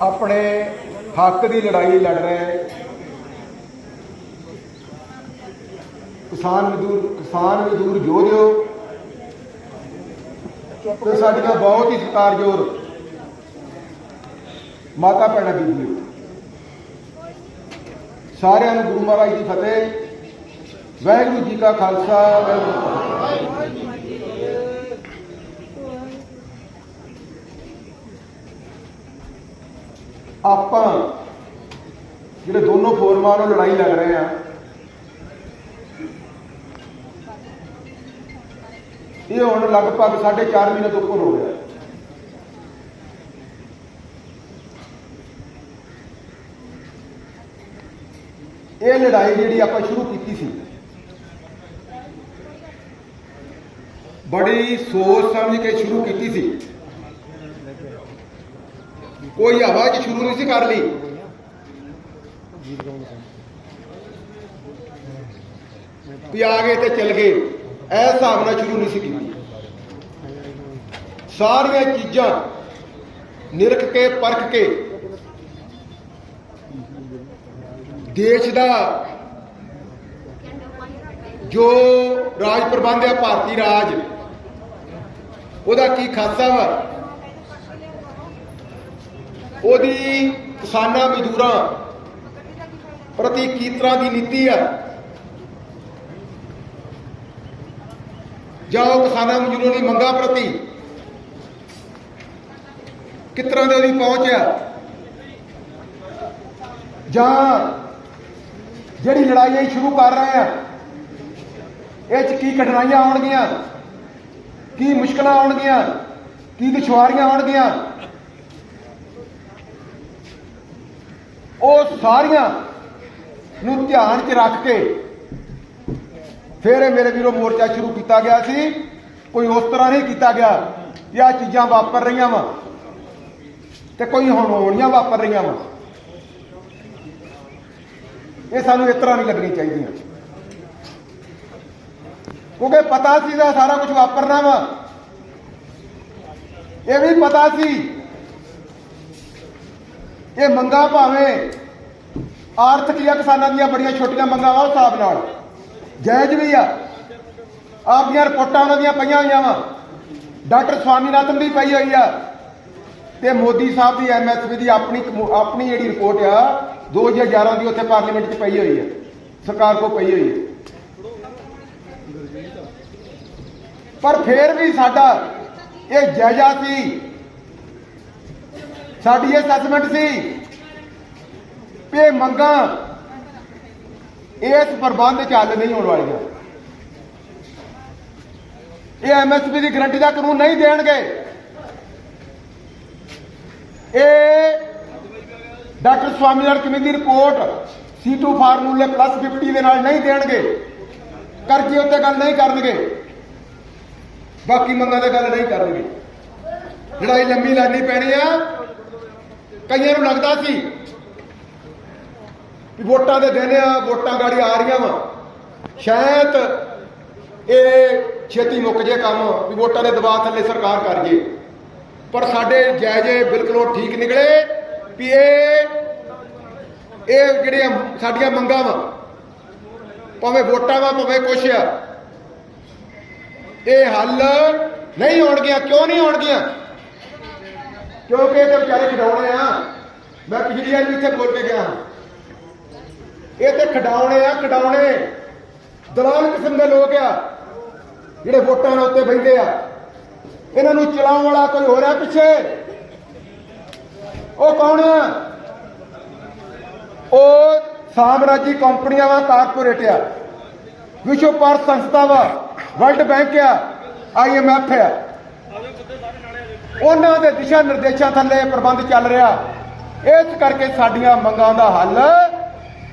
ਆਪਣੇ ਹੱਕ ਦੀ ਲੜਾਈ ਲੜ ਰਹੇ ਕਿਸਾਨ ਮਜ਼ਦੂਰ ਕਿਸਾਨ ਮਜ਼ਦੂਰ ਯੋਧਿਓ, ਤੇ ਸਾਡੀਆਂ ਬਹੁਤ ਹੀ ਸਤਿਕਾਰਯੋਗ ਮਾਤਾ ਭੈਣਾਂ ਬੀਬੀਓ ਸਾਰਿਆਂ ਨੂੰ ਗੁਰੂ ਮਹਾਰਾਜ ਦੀ ਫਤਿਹ। ਵਾਹਿਗੁਰੂ ਜੀ ਕਾ ਖਾਲਸਾ, ਵਾਹਿਗੁਰੂ ਜੀ ਕੀ ਫਤਿਹ ਆਪਾਂ ਜਿਹੜੇ ਦੋਨੋਂ ਫੋਰਮਾਂ ਨੂੰ ਲੜਾਈ ਲੜ ਰਹੇ ਆ, ਇਹ ਹੁਣ ਲਗਭਗ 4.5 ਮਹੀਨੇ ਤੋਂ ਉੱਪਰ ਹੋ ਗਿਆ। ਇਹ ਲੜਾਈ ਜਿਹੜੀ ਆਪਾਂ ਸ਼ੁਰੂ ਕੀਤੀ ਸੀ, ਬੜੀ ਸੋਚ ਸਮਝ ਕੇ ਸ਼ੁਰੂ ਕੀਤੀ ਸੀ। ਕੋਈ ਹਵਾ 'ਚ ਸ਼ੁਰੂ ਨਹੀਂ ਸੀ ਕਰ ਲਈ। ਵੀ ਆ ਗਏ ਤੇ ਚੱਲ ਗਏ। ਐ ਹਿਸਾਬ ਨਾਲ ਸ਼ੁਰੂ ਨਹੀਂ ਸੀ ਕੀਤੀ। ਸਾਰੀਆਂ ਚੀਜ਼ਾਂ ਨਿਰਖ ਕੇ, ਪਰਖ ਕੇ ਦੇਸ਼ ਦਾ ਜੋ ਰਾਜ ਪ੍ਰਬੰਧ ਹੈ ਭਾਰਤੀ ਰਾਜ, ਉਹਦਾ ਕੀ ਖਾਸਾ ਵਾ? ਉਹਦੀ ਕਿਸਾਨਾਂ ਮਜ਼ਦੂਰਾਂ ਪ੍ਰਤੀ ਕੀ ਤਰ੍ਹਾਂ ਦੀ ਨੀਤੀ ਆ? ਜਾਂ ਉਹ ਕਿਸਾਨਾਂ ਮਜ਼ਦੂਰਾਂ ਦੀ ਮੰਗਾਂ ਪ੍ਰਤੀ ਕਿਸ ਤਰ੍ਹਾਂ ਦੀ ਉਹਦੀ ਪਹੁੰਚ ਆ? ਜਾਂ ਜਿਹੜੀ ਲੜਾਈ ਅਸੀਂ ਸ਼ੁਰੂ ਕਰ ਰਹੇ ਆ, ਇਹ ਚ ਕੀ ਕਠਿਨਾਈਆਂ ਆਉਣਗੀਆਂ? ਕੀ ਮੁਸ਼ਕਲਾਂ ਆਉਣਗੀਆਂ? ਕੀ ਦੁਸ਼ਵਾਰੀਆਂ ਆਉਣਗੀਆਂ? ਉਹ ਸਾਰੀਆਂ ਨੂੰ ਧਿਆਨ 'ਚ ਰੱਖ ਕੇ ਫਿਰ ਇਹ ਮੇਰੇ ਵੀਰੋ ਮੋਰਚਾ ਸ਼ੁਰੂ ਕੀਤਾ ਗਿਆ ਸੀ। ਕੋਈ ਉਸ ਤਰ੍ਹਾਂ ਨਹੀਂ ਕੀਤਾ ਗਿਆ ਕਿ ਆਹ ਚੀਜ਼ਾਂ ਵਾਪਰ ਰਹੀਆਂ ਵਾ ਤੇ ਕੋਈ ਹੁਣ ਹੋਣੀਆਂ ਵਾਪਰ ਰਹੀਆਂ ਵਾ। ਇਹ ਸਾਨੂੰ ਇਸ ਤਰ੍ਹਾਂ ਨਹੀਂ ਲੱਗਣੀ ਚਾਹੀਦੀਆਂ। ਕਿਉਂਕਿ ਪਤਾ ਸੀ ਦਾ ਸਾਰਾ ਕੁਝ ਵਾਪਰਨਾ ਵਾ। ਇਹ ਵੀ ਪਤਾ ਸੀ ਇਹ ਮੰਗਾ ਭਾਵੇਂ ਆਰਥਿਕ ਜਾਂ ਕਿਸਾਨਾਂ ਦੀਆਂ ਬੜੀਆਂ ਛੋਟੀਆਂ ਮੰਗਾਂ ਵਾ ਉਸ ਹਿਸਾਬ ਨਾਲ। ਜਾਇਜ਼ ਵੀ ਆ। ਆਪਦੀਆਂ ਰਿਪੋਰਟਾਂ ਉਹਨਾਂ ਦੀਆਂ ਪਈਆਂ ਹੋਈਆਂ ਵਾ। ਡਾਕਟਰ ਸਵਾਮੀਨਾਥਨ ਦੀ ਪਈ ਹੋਈ ਆ। ਤੇ ਮੋਦੀ ਸਾਹਿਬ ਦੀ ਐਮਐਸਪੀ ਦੀ ਆਪਣੀ ਆਪਣੀ ਜਿਹੜੀ ਰਿਪੋਰਟ ਆ 2011 ਦੀ ਉੱਥੇ ਪਾਰਲੀਮੈਂਟ 'ਚ ਪਈ ਹੋਈ ਆ। ਸਰਕਾਰ ਕੋ ਪਈ ਹੋਈ ਹੈ ਪਰ ਫੇਰ ਵੀ ਸਾਡਾ ਇਹ ਜਾਇਜ਼ਾ ਸੀ ਸਾਡੀ ਇਹ ਅਸੈਸਮੈਂਟ ਸੀ ਕਿ ਇਹ ਮੰਗਾਂ ਇਸ ਪ੍ਰਬੰਧ ਚ ਹੱਲ ਨਹੀਂ ਹੋਣ ਵਾਲੀਆਂ। ਇਹ ਐਮਐਸਪੀ ਦੀ ਗਰੰਟੀ ਦਾ ਕਾਨੂੰਨ ਨਹੀਂ ਦੇਣਗੇ। ਇਹ ਡਾਕਟਰ ਸਵਾਮੀਨਾਥਨ ਕਮੇਟੀ ਦੀ ਰਿਪੋਰਟ C2 ਫਾਰਮੂਲੇ ਪਲੱਸ 50 ਦੇ ਨਾਲ ਨਹੀਂ ਦੇਣਗੇ। ਕਰਜ਼ੇ ਉੱਤੇ ਗੱਲ ਨਹੀਂ ਕਰਨਗੇ। ਬਾਕੀ ਮੰਗਾਂ ਤੇ ਗੱਲ ਨਹੀਂ ਕਰਨਗੇ। ਲੜਾਈ ਲੰਮੀ ਲਾਣੀ ਪੈਣੀ ਆ। ਕਈਆਂ ਨੂੰ ਲੱਗਦਾ ਸੀ ਵੀ ਵੋਟਾਂ ਦੇ ਦਿਨ ਆ, ਵੋਟਾਂ ਗਾੜੀ ਆ ਰਹੀਆਂ ਵਾ। ਸ਼ਾਇਦ ਇਹ ਛੇਤੀ ਮੁੱਕ ਜੇ ਕੰਮ, ਵੀ ਵੋਟਾਂ ਦੇ ਦਬਾਅ ਥੱਲੇ ਸਰਕਾਰ ਕਰ ਜੇ। ਪਰ ਸਾਡੇ ਜਾਇਜ਼ੇ ਬਿਲਕੁਲ ਉਹ ਠੀਕ ਨਿਕਲੇ ਵੀ ਇਹ ਇਹ ਜਿਹੜੀਆਂ ਸਾਡੀਆਂ ਮੰਗਾਂ ਵਾ, ਭਾਵੇਂ ਵੋਟਾਂ ਵਾ, ਭਾਵੇਂ ਕੁਛ ਆ, ਇਹ ਹੱਲ ਨਹੀਂ ਹੋਣਗੀਆਂ ਕਿਉਂ ਨਹੀਂ ਹੋਣਗੀਆਂ ਕਿਉਂਕਿ ਇਹ ਤੇ ਵਿਚਾਰੇ ਖਿਡੌਣੇ ਆ। ਮੈਂ ਪਿਛਲੀ ਵਾਰ ਵੀ ਇੱਥੇ ਬੋਲ ਕੇ ਗਿਆ। ਹਾਂ ਇਹ ਤੇ ਖਡਾਉਣੇ ਆ ਖਡਾਉਣੇ ਦਲਾਲ ਕਿਸਮ ਦੇ ਲੋਕ ਆ, ਜਿਹੜੇ ਵੋਟਾਂ ਦੇ ਉੱਤੇ ਬੈਠੇ ਆ। ਇਹਨਾਂ ਨੂੰ ਚਲਾਉਣ ਵਾਲਾ ਕੋਈ ਹੋਰ ਆ ਪਿੱਛੇ। ਉਹ ਕੌਣ ਆ? ਉਹ ਸਾਮਰਾਜੀ ਕੰਪਨੀਆਂ ਵਾ, ਕਾਰਪੋਰੇਟ ਆ। ਵਿਸ਼ਵ ਭਾਰਤ ਸੰਸਥਾ ਵਾ, ਵਰਲਡ ਬੈਂਕ ਆ ਆਈਐਮਐਫ ਆ। ਉਹਨਾਂ ਦੇ ਦਿਸ਼ਾ ਨਿਰਦੇਸ਼ਾਂ ਥੱਲੇ ਇਹ ਪ੍ਰਬੰਧ ਚੱਲ ਰਿਹਾ। ਇਸ ਕਰਕੇ ਸਾਡੀਆਂ ਮੰਗਾਂ ਦਾ ਹੱਲ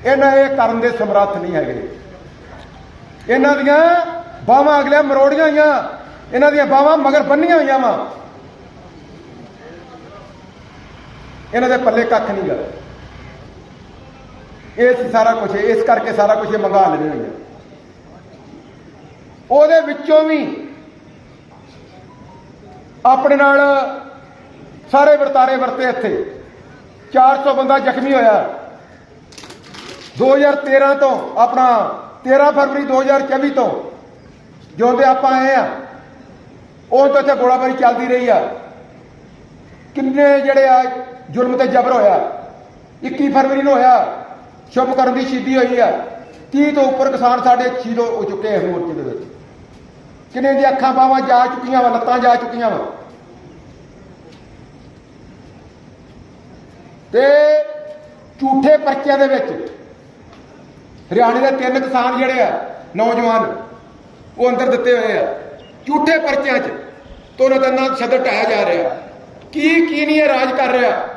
ਇਹਨਾਂ ਇਹ ਕਰਨ ਦੇ ਸਮਰੱਥ ਨਹੀਂ ਹੈਗੇ। ਇਹਨਾਂ ਦੀਆਂ ਬਾਹਾਂ ਅਗਲੇ ਮਰੋੜੀਆਂ ਹੋਈਆਂ, ਇਹਨਾਂ ਦੀਆਂ ਬਾਹਾਂ ਮਗਰ ਬੰਨੀਆਂ ਹੋਈਆਂ ਵਾ। ਇਹਨਾਂ ਦੇ ਪੱਲੇ ਕੱਖ ਨਹੀਂ ਗਾ। ਇਹ ਸਾਰਾ ਕੁਝ ਇਸ ਕਰਕੇ ਸਾਰਾ ਕੁਝ ਇਹ ਮੰਗਾ ਲੈਣੇ ਹੋਈਆਂ। ਉਹਦੇ ਵਿੱਚੋਂ ਵੀ ਆਪਣੇ ਨਾਲ ਸਾਰੇ ਵਰਤਾਰੇ ਵਰਤੇ ਇੱਥੇ। 400 ਬੰਦਾ ਜ਼ਖਮੀ ਹੋਇਆ। 2013 ਤੋਂ ਆਪਣਾ 13 ਫਰਵਰੀ 2024 ਤੋਂ ਜੋ ਦੇ ਆਪਾਂ ਆਏ ਆ, ਉਹ ਤੋਂ ਇੱਥੇ ਗੋਲਾਬਾਰੀ ਚੱਲਦੀ ਰਹੀ ਆ। ਕਿੰਨੇ ਜਿਹੜੇ ਆ ਜ਼ੁਲਮ ਤੇ ਜ਼ਬਰ ਹੋਇਆ। 21 ਫਰਵਰੀ ਨੂੰ ਹੋਇਆ, ਸ਼ੁਭ ਕਰਨ ਦੀ ਸ਼ਹੀਦੀ ਹੋਈ ਆ। 30 ਤੋਂ ਉੱਪਰ ਕਿਸਾਨ ਸਾਡੇ ਸ਼ਹੀਦ ਹੋ ਚੁੱਕੇ ਆ ਮੋਰਚੇ ਦੇ ਵਿੱਚ। ਕਿੰਨੇ ਦੀ ਅੱਖਾਂ ਬਾਹਾਂ ਜਾ ਚੁੱਕੀਆਂ ਵਾ, ਲੱਤਾਂ ਜਾ ਚੁੱਕੀਆਂ ਵਾ? ਤੇ ਝੂਠੇ ਪਰਚਿਆਂ ਦੇ ਵਿੱਚ ਹਰਿਆਣੇ ਦੇ ਤਿੰਨ ਕਿਸਾਨ ਜਿਹੜੇ ਆ, ਨੌਜਵਾਨ, ਉਹ ਅੰਦਰ ਦਿੱਤੇ ਹੋਏ ਆ। ਝੂਠੇ ਪਰਚਿਆਂ 'ਚ ਤੋਂ ਉਹਨਾਂ ਦਾ ਨਾਂ ਸ਼ਬਦ ਢਾਇਆ ਜਾ ਰਿਹਾ। ਕੀ ਕੀ ਨਹੀਂ ਇਹ ਰਾਜ ਕਰ ਰਿਹਾ?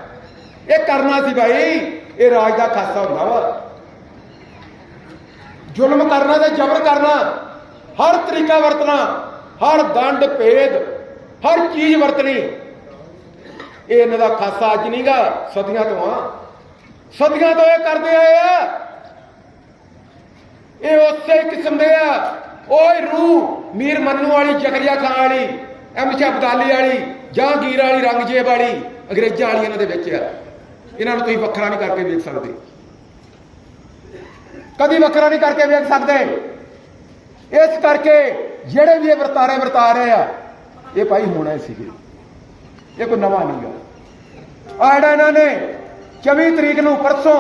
ਇਹ ਕਰਨਾ ਸੀ ਭਾਈ ਇਹ ਰਾਜ ਦਾ ਖਾਸਾ ਹੁੰਦਾ ਵਾ। ਜ਼ੁਲਮ ਕਰਨਾ ਤੇ ਜ਼ਬਰ ਕਰਨਾ। ਹਰ ਤਰੀਕਾ ਵਰਤਣਾ, ਹਰ ਦੰਡ ਭੇਦ, ਹਰ ਚੀਜ਼ ਵਰਤਣੀ। ਇਹ ਇਹਨਾਂ ਦਾ ਖਾਸਾ ਅੱਜ ਨਹੀਂਗਾ ਸਦੀਆਂ ਤੋਂ ਆ। ਸਦੀਆਂ ਤੋਂ ਇਹ ਕਰਦੇ ਆਏ ਆ। ਇਹ ਉਸੇ ਕਿਸਮ ਦੇ ਆ। ਓਏ ਰੂਹ, ਮੀਰ ਮੰਨੂ ਵਾਲੀ, ਜ਼ਕਰੀਆ ਖਾਨ ਵਾਲੀ ਐਮਸ਼ਾ ਅਬਦਾਲੀ ਵਾਲੀ, ਜਹਾਂਗੀਰ ਵਾਲੀ, ਰੰਗਜੇਬ ਵਾਲੀ, ਅੰਗਰੇਜ਼ਾਂ ਵਾਲੀ ਇਹਨਾਂ ਦੇ ਵਿੱਚ ਆ। ਇਹਨਾਂ ਨੂੰ ਤੁਸੀਂ ਵੱਖਰਾ ਨਹੀਂ ਕਰਕੇ ਵੇਖ ਸਕਦੇ। ਕਦੀ ਵੱਖਰਾ ਨਹੀਂ ਕਰਕੇ ਵੇਖ ਸਕਦੇ। ਇਸ ਕਰਕੇ ਜਿਹੜੇ ਵੀ ਇਹ ਵਰਤਾਰੇ ਵਰਤਾ ਰਹੇ ਆ, ਇਹ ਭਾਈ ਹੋਣਾ ਹੀ ਸੀਗੇ। ਇਹ ਕੋਈ ਨਵਾਂ ਨਹੀਂ ਗਾ ਆ ਜਿਹੜਾ ਇਹਨਾਂ ਨੇ 24 ਤਰੀਕ ਨੂੰ ਪਰਸੋਂ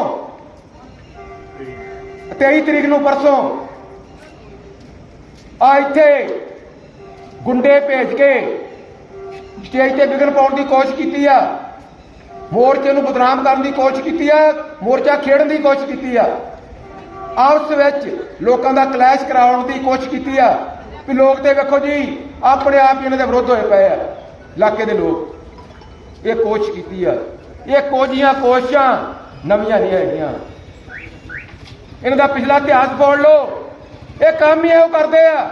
23 ਤਰੀਕ ਨੂੰ ਪਰਸੋਂ ਆ ਇੱਥੇ ਗੁੰਡੇ ਭੇਜ ਕੇ ਸਟੇਜ ਤੇ ਵਿਗਨ ਪਾਉਣ ਦੀ ਕੋਸ਼ਿਸ਼ ਕੀਤੀ ਆ। ਮੋਰਚੇ ਨੂੰ ਬਦਨਾਮ ਕਰਨ ਦੀ ਕੋਸ਼ਿਸ਼ ਕੀਤੀ ਆ, ਮੋਰਚਾ ਖੇਡਣ ਦੀ ਕੋਸ਼ਿਸ਼ ਕੀਤੀ ਆ। ਆਪਸ ਵਿੱਚ ਲੋਕਾਂ ਦਾ ਕਲੈਸ਼ ਕਰਾਉਣ ਦੀ ਕੋਸ਼ਿਸ਼ ਕੀਤੀ ਆ। ਵੀ ਲੋਕ ਤੇ ਵੇਖੋ ਜੀ, ਆਪਣੇ ਆਪ ਹੀ ਇਹਨਾਂ ਦੇ ਵਿਰੁੱਧ ਹੋਏ ਪਏ ਆ। ਇਲਾਕੇ ਦੇ ਲੋਕ ਇਹ ਕੋਸ਼ਿਸ਼ ਕੀਤੀ ਆ। ਇਹ ਕੋਝੀਆਂ, ਕੋਸ਼ਿਸ਼ਾਂ ਨਵੀਆਂ ਨਹੀਂ ਹੈਗੀਆਂ। ਇਹਨਾਂ ਦਾ ਪਿਛਲਾ ਇਤਿਹਾਸ ਪੜ੍ਹ ਲਓ। ਇਹ ਕੰਮ ਹੀ ਇਹੋ ਕਰਦੇ ਆ।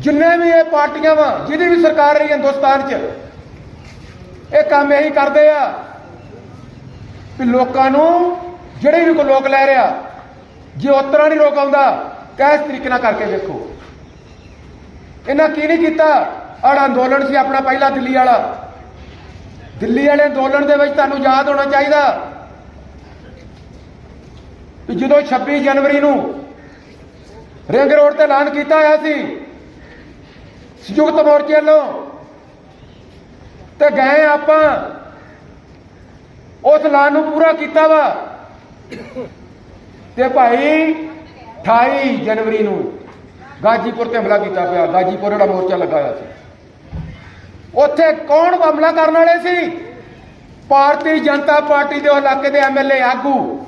ਜਿੰਨੇ ਵੀ ਇਹ ਪਾਰਟੀਆਂ ਵਾ, ਜਿਹਦੀ ਵੀ ਸਰਕਾਰ ਰਹੀ ਹਿੰਦੁਸਤਾਨ 'ਚ, ਇਹ ਕੰਮ ਇਹੀ ਕਰਦੇ ਆ। ਵੀ ਲੋਕਾਂ ਨੂੰ ਜਿਹੜੇ ਵੀ ਕੋਈ ਲੋਕ ਲੈ ਰਿਹਾ, ਜੇ ਉਤਰਾ ਨਹੀਂ ਰੋਕ ਆਉਂਦਾ, ਕਿਸ ਤਰੀਕੇ ਨਾਲ ਕਰਕੇ ਵੇਖੋ। ਇਹਨਾਂ ਕੀ ਨਹੀਂ ਕੀਤਾ? ਆੜਾ ਅੰਦੋਲਨ ਸੀ ਆਪਣਾ ਪਹਿਲਾ ਦਿੱਲੀ ਵਾਲਾ। ਦਿੱਲੀ ਵਾਲੇ ਅੰਦੋਲਨ ਦੇ ਵਿੱਚ ਤੁਹਾਨੂੰ ਯਾਦ ਹੋਣਾ ਚਾਹੀਦਾ ਵੀ ਜਦੋਂ 26 ਜਨਵਰੀ ਨੂੰ ਰਿੰਗ ਰੋਡ ਤੇ ਐਲਾਨ ਕੀਤਾ ਹੋਇਆ ਸੀ, ਸੰਯੁਕਤ ਮੋਰਚੇ ਵੱਲੋਂ, ਤੇ ਗਏ ਆਪਾਂ, ਉਸ ਐਲਾਨ ਨੂੰ ਪੂਰਾ ਕੀਤਾ ਵਾ। ਤੇ ਭਾਈ 28 ਜਨਵਰੀ ਨੂੰ ਗਾਜੀਪੁਰ ਤੇ ਹਮਲਾ ਕੀਤਾ ਪਿਆ। ਗਾਜੀਪੁਰ ਜਿਹੜਾ ਮੋਰਚਾ ਲਗਾਇਆ ਸੀ। ਉੱਥੇ ਕੌਣ ਹਮਲਾ ਕਰਨ ਵਾਲੇ ਸੀ? ਭਾਰਤੀ ਜਨਤਾ ਪਾਰਟੀ ਦੇ ਇਲਾਕੇ ਦੇ ਐਮਐਲਏ ਆਗੂ।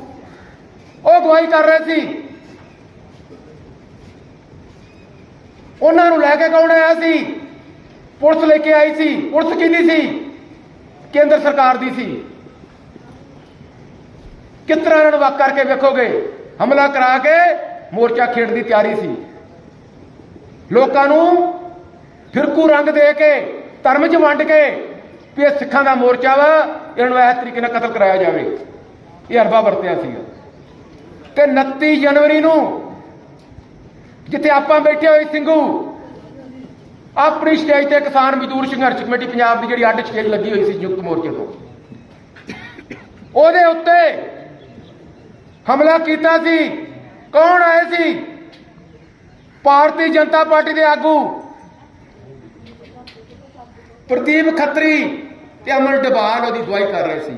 ਉਹ ਗਵਾਹੀ ਕਰ ਰਹੇ ਸੀ। ਉਹਨਾਂ ਨੂੰ ਲੈ ਕੇ ਕੌਣ ਆਇਆ ਸੀ? ਪੁਲਿਸ ਲੈ ਕੇ ਆਈ ਸੀ। ਪੁਲਿਸ ਕਿਹਦੀ ਸੀ? ਕੇਂਦਰ ਸਰਕਾਰ ਦੀ ਸੀ। ਕਿਸ ਤਰ੍ਹਾਂ ਇਹਨਾਂ ਨੂੰ ਵਾਕ ਕਰਕੇ ਵੇਖੋਗੇ? ਹਮਲਾ ਕਰਾ ਕੇ ਮੋਰਚਾ ਖੇਡ ਦੀ ਤਿਆਰੀ ਸੀ। ਲੋਕਾਂ ਨੂੰ ਫਿਰਕੂ ਰੰਗ ਦੇ ਕੇ, ਧਰਮ 'ਚ ਵੰਡ ਕੇ ਵੀ ਇਹ ਸਿੱਖਾਂ ਦਾ ਮੋਰਚਾ ਵਾ, ਇਹਨਾਂ ਨੂੰ ਇਸ ਤਰੀਕੇ ਨਾਲ ਕਤਲ ਕਰਾਇਆ ਜਾਵੇ। ਇਹ ਅਰਬਾ ਵਰਤਿਆ ਸੀਗਾ। ਤੇ 29 ਜਨਵਰੀ ਨੂੰ ਜਿੱਥੇ ਆਪਾਂ ਬੈਠੇ ਹੋਏ ਸਿੰਘੂ, ਆਪਣੀ ਸਟੇਜ ਤੇ ਕਿਸਾਨ ਮਜ਼ਦੂਰ ਸੰਘਰਸ਼ ਕਮੇਟੀ ਪੰਜਾਬ ਦੀ ਜਿਹੜੀ ਅੱਡ ਸਟੇਜ ਲੱਗੀ ਹੋਈ ਸੀ ਸੰਯੁਕਤ ਮੋਰਚੇ ਤੋਂ। ਉਹਦੇ ਉੱਤੇ ਹਮਲਾ ਕੀਤਾ ਸੀ। ਕੌਣ ਆਏ ਸੀ? ਭਾਰਤੀ ਜਨਤਾ ਪਾਰਟੀ ਦੇ ਆਗੂ ਪ੍ਰਦੀਪ ਖੱਤਰੀ ਤੇ ਅਮਨ ਡਬਾਲ ਉਹਦੀ ਦਵਾਈ ਕਰ ਰਹੇ ਸੀ।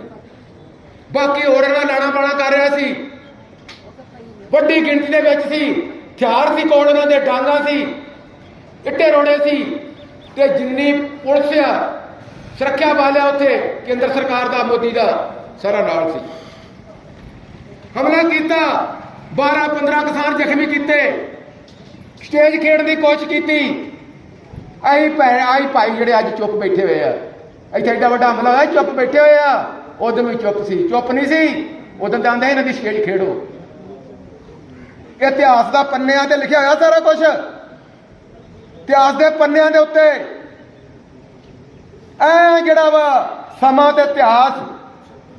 ਬਾਕੀ ਹੋਰ ਨਾਲ ਲਾਣਾ ਪਾਣਾ ਕਰ ਰਿਹਾ ਸੀ। ਵੱਡੀ ਗਿਣਤੀ ਦੇ ਵਿੱਚ ਸੀ। ਹਥਿਆਰ ਸੀ ਕੋਲ ਉਹਨਾਂ ਦੇ, ਡਾਂਗਾ ਸੀ। ਇੱਟੇ ਰੋੜੇ ਸੀ। ਤੇ ਜਿੰਨੀ ਪੁਲਿਸ ਆ, ਸੁਰੱਖਿਆ ਵਾਲਿਆ ਉੱਥੇ, ਕੇਂਦਰ ਸਰਕਾਰ ਦਾ, ਮੋਦੀ ਦਾ, ਸਾਰਾ ਨਾਲ ਸੀ। ਹਮਲਾ ਕੀਤਾ। 12 15 ਕਿਸਾਨ ਜ਼ਖਮੀ ਕੀਤੇ। ਸਟੇਜ ਖੇਡਣ ਦੀ ਕੋਸ਼ਿਸ਼ ਕੀਤੀ। ਆਈ ਭੈਣ ਆਈ ਭਾਈ ਜਿਹੜੇ ਅੱਜ ਚੁੱਪ ਬੈਠੇ ਹੋਏ ਆ। ਇੱਥੇ ਐਡਾ ਵੱਡਾ ਹਮਲਾ ਹੋਇਆ, ਚੁੱਪ ਬੈਠੇ ਹੋਏ ਆ। ਉਦੋਂ ਵੀ ਚੁੱਪ ਸੀ। ਚੁੱਪ ਨਹੀਂ ਸੀ। ਉਦੋਂ ਤਾਂ ਆਂਦਾ ਇਹਨਾਂ ਦੀ ਸਟੇਜ ਖੇਡੋ। ਇਤਿਹਾਸ ਦਾ ਪੰਨਿਆਂ ਤੇ ਲਿਖਿਆ ਹੋਇਆ ਸਾਰਾ ਕੁਝ ਇਤਿਹਾਸ ਦੇ ਪੰਨਿਆਂ ਦੇ ਉੱਤੇ। ਐ ਜਿਹੜਾ ਵਾ ਸਮਾਂ ਤੇ ਇਤਿਹਾਸ